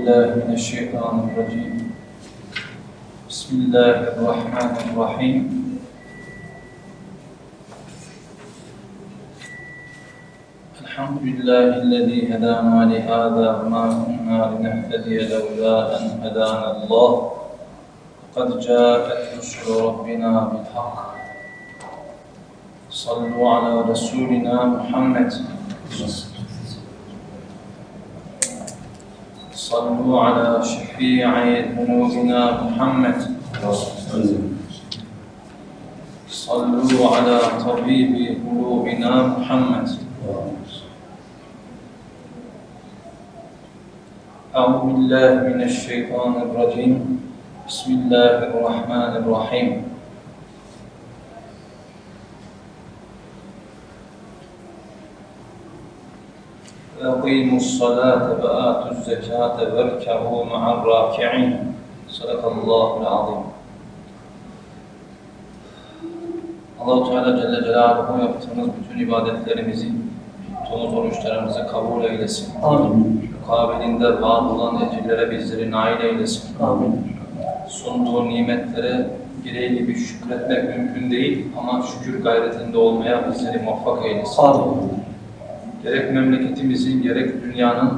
بالله من الشيطان الرجيم. بسم الله الرحمن الرحيم. الحمد لله الذي هدانا لهذا وما كنا لنهتدي لولا أن هدانا الله. قد جاءت رسل ربنا بالحق. صلوا على رسولنا محمد. صلوا على شفيع ذنوبنا محمد. صلوا على طبيب قلوبنا محمد. أعوذ بالله من الشيطان الرجيم. بسم الله الرحمن الرحيم. وأقيموا الصلاة وآتوا الزكاة واركعوا مع الراكعين صدق الله العظيم Allah-u Teala Celle Celaluhu yaptığımız bütün ibadetlerimizi, tuttuğumuz oruçlarımızı kabul eylesin. Amin. Mukabilinde vaat olan ecirlere bizleri nail eylesin. Amin. Sunduğu nimetlere gereği gibi şükretmek mümkün değil ama şükür gayretinde olmaya bizleri muvaffak eylesin. Amin. gerek memleketimizin gerek dünyanın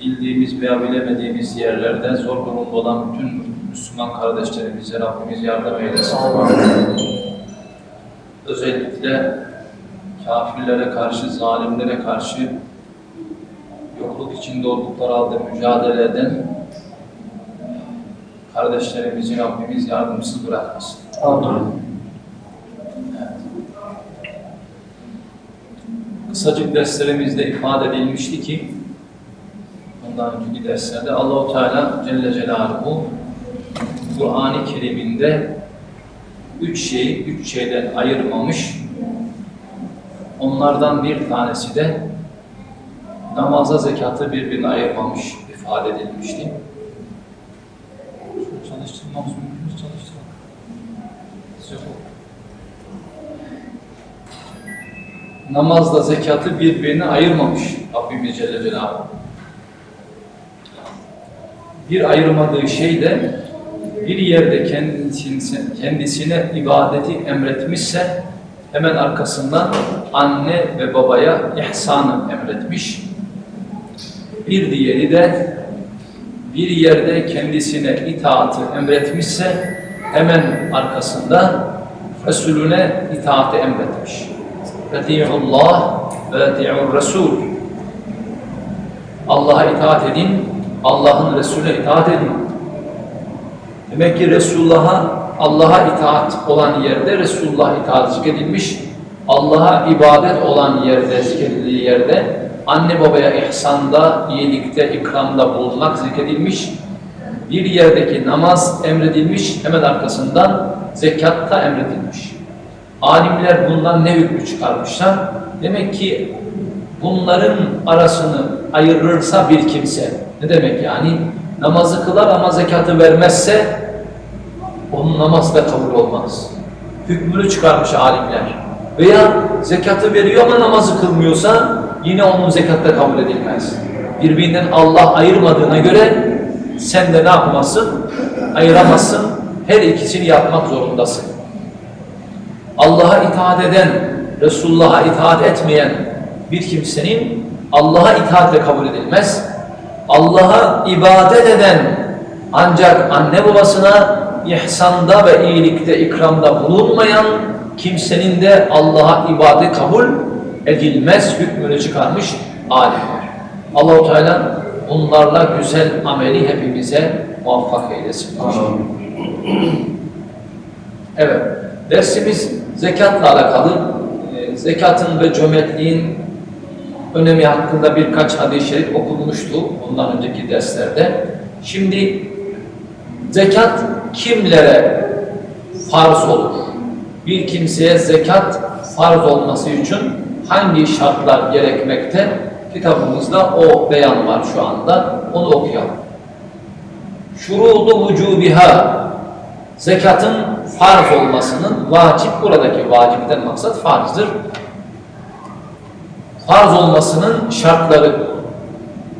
bildiğimiz veya bilemediğimiz yerlerde zor durumda olan bütün Müslüman kardeşlerimize Rabbimiz yardım eylesin. Özellikle kafirlere karşı, zalimlere karşı yokluk içinde oldukları halde mücadele eden kardeşlerimizi Rabbimiz yardımsız bırakmasın. Amin. Kısacık derslerimizde ifade edilmişti ki bundan önceki derslerde Allahu Teala Celle Celaluhu Kur'an-ı Kerim'inde üç şeyi üç şeyden ayırmamış. Onlardan bir tanesi de namaza zekatı birbirine ayırmamış ifade edilmişti. Çalıştırmamız mümkün çalıştıralım. Yok. Namazla zekatı birbirine ayırmamış Rabbimiz Celle Celaluhu. Bir ayırmadığı şey de bir yerde kendisine, kendisine ibadeti emretmişse hemen arkasından anne ve babaya ihsanı emretmiş. Bir diğeri de bir yerde kendisine itaatı emretmişse hemen arkasında Resulüne itaati emretmiş. Eti'ullah ve eti'ur Resul. Allah'a itaat edin, Allah'ın Resulüne itaat edin. Demek ki Resulullah'a, Allah'a itaat olan yerde Resulullah itaat zikredilmiş. Allah'a ibadet olan yerde, zikredildiği yerde anne babaya ihsanda, iyilikte, ikramda bulunmak zikredilmiş. Bir yerdeki namaz emredilmiş, hemen arkasından zekatta emredilmiş. Alimler bundan ne hükmü çıkarmışlar? Demek ki bunların arasını ayırırsa bir kimse, ne demek yani? Namazı kılar ama zekatı vermezse onun namazı da kabul olmaz. Hükmünü çıkarmış alimler. Veya zekatı veriyor ama namazı kılmıyorsa yine onun zekatta kabul edilmez. Birbirinden Allah ayırmadığına göre sen de ne yapmasın? Ayıramazsın. Her ikisini yapmak zorundasın. Allah'a itaat eden, Resulullah'a itaat etmeyen bir kimsenin Allah'a itaatle kabul edilmez. Allah'a ibadet eden ancak anne babasına ihsanda ve iyilikte, ikramda bulunmayan kimsenin de Allah'a ibadet kabul edilmez hükmünü çıkarmış alimler. Allahu Teala bunlarla güzel ameli hepimize muvaffak eylesin. Evet, dersimiz zekatla alakalı. E, zekatın ve cömertliğin önemi hakkında birkaç hadis-i şerif okunmuştu bundan önceki derslerde. Şimdi zekat kimlere farz olur? Bir kimseye zekat farz olması için hangi şartlar gerekmekte? Kitabımızda o beyan var şu anda. Onu okuyalım. Şurudu vücubiha zekatın farz olmasının vacip buradaki vacipten maksat farzdır. Farz olmasının şartları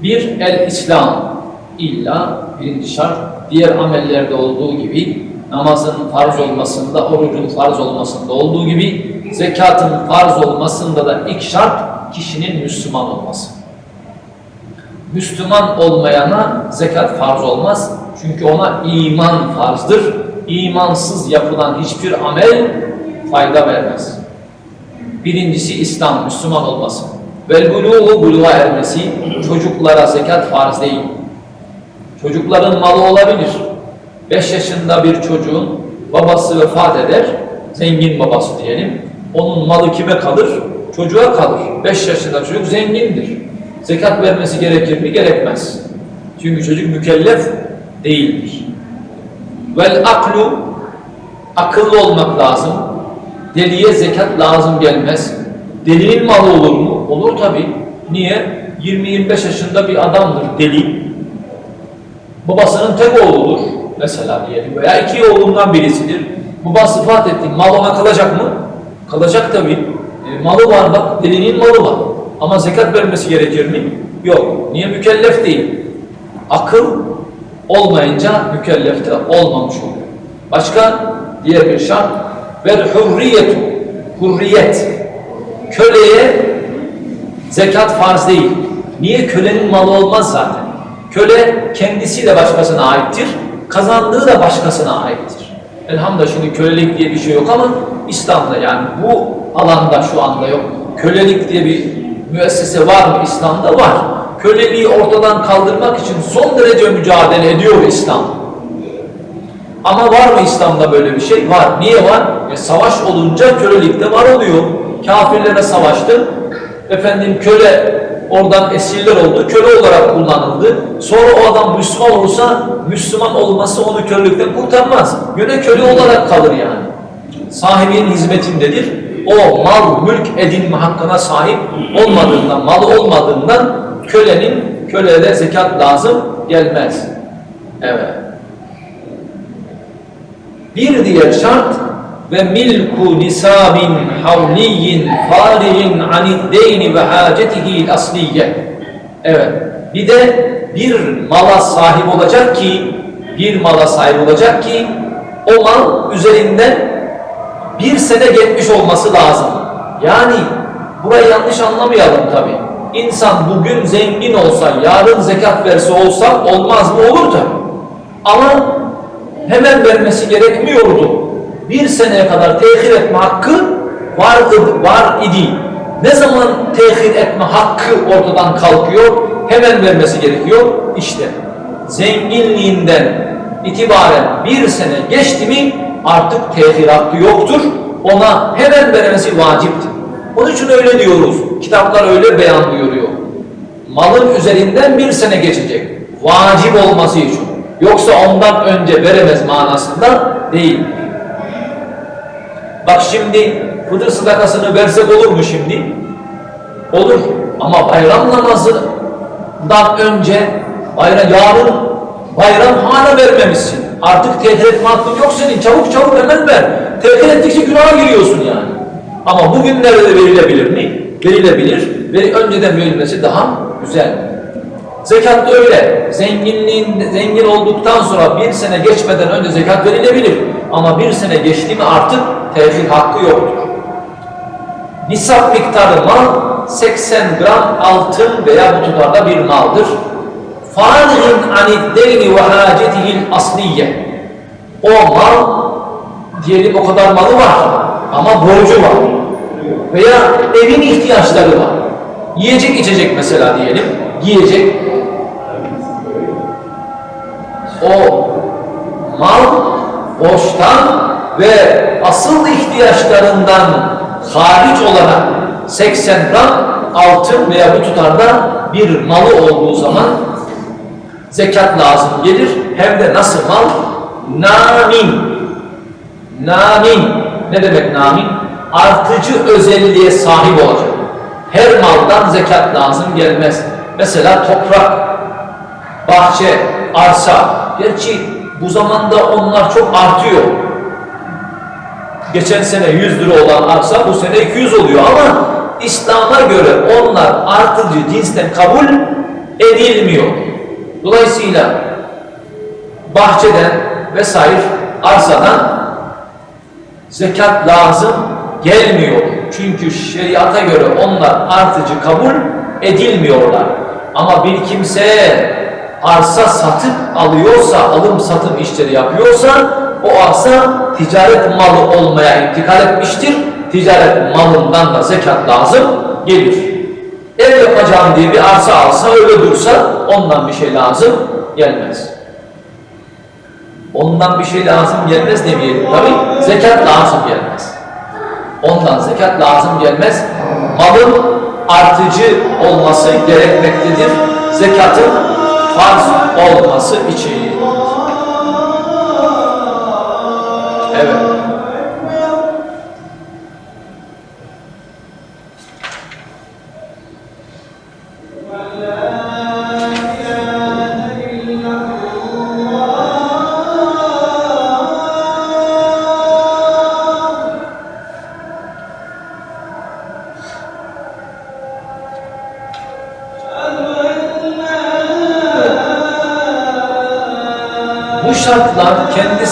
Bir, el-İslam. İlla birinci şart, diğer amellerde olduğu gibi, namazın farz olmasında, orucun farz olmasında olduğu gibi, zekatın farz olmasında da ilk şart kişinin Müslüman olması. Müslüman olmayana zekat farz olmaz. Çünkü ona iman farzdır. İmansız yapılan hiçbir amel fayda vermez. Birincisi İslam, Müslüman olması. Vel buluğu buluğa ermesi, çocuklara zekat farz değil. Çocukların malı olabilir. 5 yaşında bir çocuğun babası vefat eder, zengin babası diyelim. Onun malı kime kalır? Çocuğa kalır. 5 yaşında çocuk zengindir. Zekat vermesi gerekir mi? Gerekmez. Çünkü çocuk mükellef değildir. Vel aklu akıllı olmak lazım. Deliye zekat lazım gelmez. Delinin malı olur mu? Olur tabi. Niye? 20-25 yaşında bir adamdır deli. Babasının tek oğludur mesela diyelim veya iki oğlundan birisidir. Babası vefat etti. Mal ona kalacak mı? Kalacak tabi. E, malı var bak delinin malı var. Ama zekat vermesi gerekir mi? Yok. Niye mükellef değil? Akıl olmayınca mükellef de olmamış oluyor. Başka diğer bir şart ve hurriyetu hurriyet köleye zekat farz değil. Niye? Kölenin malı olmaz zaten. Köle kendisi de başkasına aittir. Kazandığı da başkasına aittir. Elhamdülillah şimdi kölelik diye bir şey yok ama İslam'da yani bu alanda şu anda yok. Kölelik diye bir müessese var mı İslam'da? Var. Köleliği ortadan kaldırmak için son derece mücadele ediyor İslam. Ama var mı İslam'da böyle bir şey? Var. Niye var? E, savaş olunca kölelik de var oluyor. Kafirlere savaştı. Efendim köle oradan esirler oldu. Köle olarak kullanıldı. Sonra o adam Müslüman olursa Müslüman olması onu kölelikten kurtarmaz. Yine köle olarak kalır yani. Sahibinin hizmetindedir. O mal, mülk edinme hakkına sahip olmadığından, malı olmadığından kölenin kölede zekat lazım gelmez. Evet. Bir diğer şart ve milku nisabin havliyin farihin aniddeyni ve hacetihi asliye. Evet. Bir de bir mala sahip olacak ki bir mala sahip olacak ki o mal üzerinden bir sene geçmiş olması lazım. Yani burayı yanlış anlamayalım tabi. İnsan bugün zengin olsa, yarın zekat verse olsa olmaz mı? Olur tabi. Ama hemen vermesi gerekmiyordu. Bir seneye kadar tehir etme hakkı vardı, var idi. Ne zaman tehir etme hakkı ortadan kalkıyor, hemen vermesi gerekiyor. İşte zenginliğinden itibaren bir sene geçti mi artık tehir hakkı yoktur. Ona hemen vermesi vaciptir. Onun için öyle diyoruz. Kitaplar öyle beyan buyuruyor. Malın üzerinden bir sene geçecek. Vacip olması için. Yoksa ondan önce veremez manasında değil. Bak şimdi fıtır sadakasını versek olur mu şimdi? Olur. Ama bayram namazından önce bayram, yarın bayram hala vermemişsin. Artık tehir etme hakkın yok senin. Çabuk çabuk hemen ver. Tehir ettikçe günaha giriyorsun yani. Ama bugünlerde de verilebilir mi? Verilebilir. Ve önceden verilmesi daha güzel. Zekat da öyle. Zenginliğin, zengin olduktan sonra bir sene geçmeden önce zekat verilebilir. Ama bir sene geçti mi artık tehir hakkı yoktur. Nisap miktarı mal 80 gram altın veya bu tutarda bir maldır. Fâlihin aniddeyni ve hâcetihil asliye. O mal diyelim o kadar malı var ama borcu var. Veya evin ihtiyaçları var. Yiyecek içecek mesela diyelim. Yiyecek. O mal borçtan ve asıl ihtiyaçlarından hariç olarak 80 gram altın veya bu tutarda bir malı olduğu zaman zekat lazım gelir. Hem de nasıl mal? Namin. Namin. Ne demek namin? Artıcı özelliğe sahip olacak. Her maldan zekat lazım gelmez. Mesela toprak, bahçe, arsa. Gerçi bu zamanda onlar çok artıyor. Geçen sene 100 lira olan arsa bu sene 200 oluyor ama İslam'a göre onlar artıcı cinsten kabul edilmiyor. Dolayısıyla bahçeden vesaire arsadan zekat lazım gelmiyor. Çünkü şeriata göre onlar artıcı kabul edilmiyorlar. Ama bir kimse arsa satıp alıyorsa, alım satım işleri yapıyorsa o arsa ticaret malı olmaya intikal etmiştir. Ticaret malından da zekat lazım gelir. Ev yapacağım diye bir arsa alsa öyle dursa ondan bir şey lazım gelmez. Ondan bir şey lazım gelmez demeyelim tabi. Zekat lazım gelmez. Ondan zekat lazım gelmez. Malın artıcı olması gerekmektedir. Zekatın farz olması için.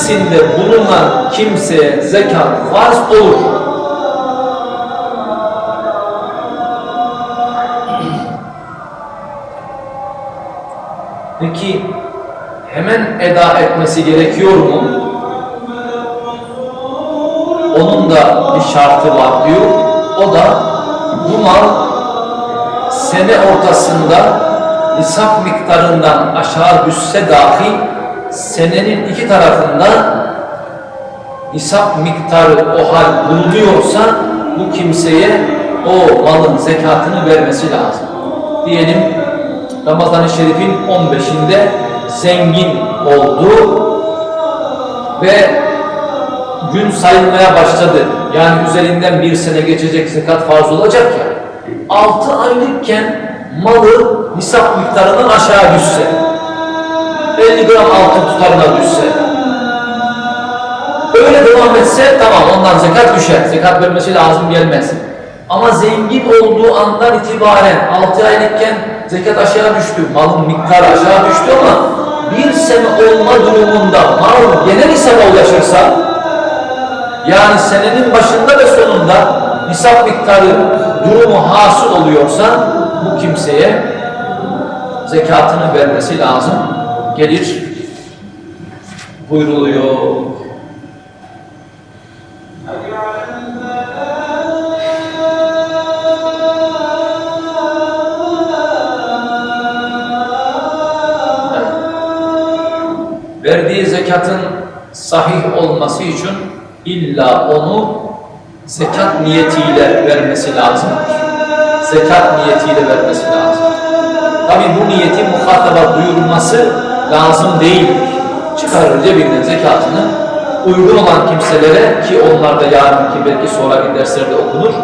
Kendisinde bulunan kimseye zekat farz olur. Peki hemen eda etmesi gerekiyor mu? Onun da bir şartı var diyor. O da bu mal sene ortasında nisap miktarından aşağı düşse dahi senenin iki tarafında nisap miktarı o hal bulunuyorsa bu kimseye o malın zekatını vermesi lazım. Diyelim Ramazan-ı Şerif'in 15'inde zengin oldu ve gün sayılmaya başladı. Yani üzerinden bir sene geçecek zekat farz olacak ya. 6 aylıkken malı nisap miktarından aşağı düşse 50 gram altın tutarına düşse öyle devam etse tamam ondan zekat düşer. Zekat vermesi lazım gelmez. Ama zengin olduğu andan itibaren 6 aylıkken zekat aşağı düştü. Malın miktarı aşağı düştü ama bir sene olma durumunda mal genel nisaba ulaşırsa yani senenin başında ve sonunda nisap miktarı durumu hasıl oluyorsa bu kimseye zekatını vermesi lazım gelir buyruluyor. Verdiği zekatın sahih olması için illa onu zekat niyetiyle vermesi lazımdır. Zekat niyetiyle vermesi lazım. Tabi bu niyeti muhataba duyurması lazım değildir. Çıkarır cebinden zekatını uygun olan kimselere ki onlar da yarınki belki sonraki derslerde okunur.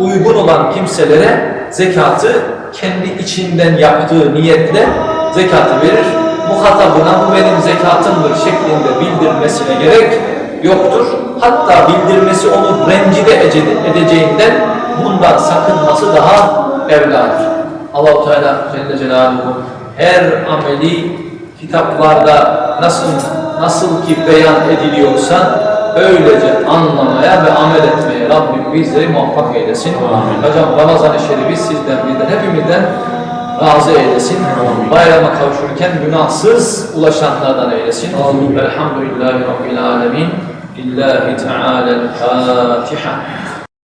Uygun olan kimselere zekatı kendi içinden yaptığı niyetle zekatı verir. Muhatabına bu benim zekatımdır şeklinde bildirmesine gerek yoktur. Hatta bildirmesi onu rencide edeceğinden bundan sakınması daha evladır. Allah-u Teala Celle Celaluhu her ameli kitaplarda nasıl nasıl ki beyan ediliyorsa öylece anlamaya ve amel etmeye Rabbim bizleri muvaffak eylesin. Amin. Hocam Ramazan-ı Şerif'i sizden bizden hepimizden razı eylesin. Amin. Bayrama kavuşurken günahsız ulaşanlardan eylesin. Amin. Velhamdülillahi Rabbil Alemin. Lillahi Teala'l-Fatiha.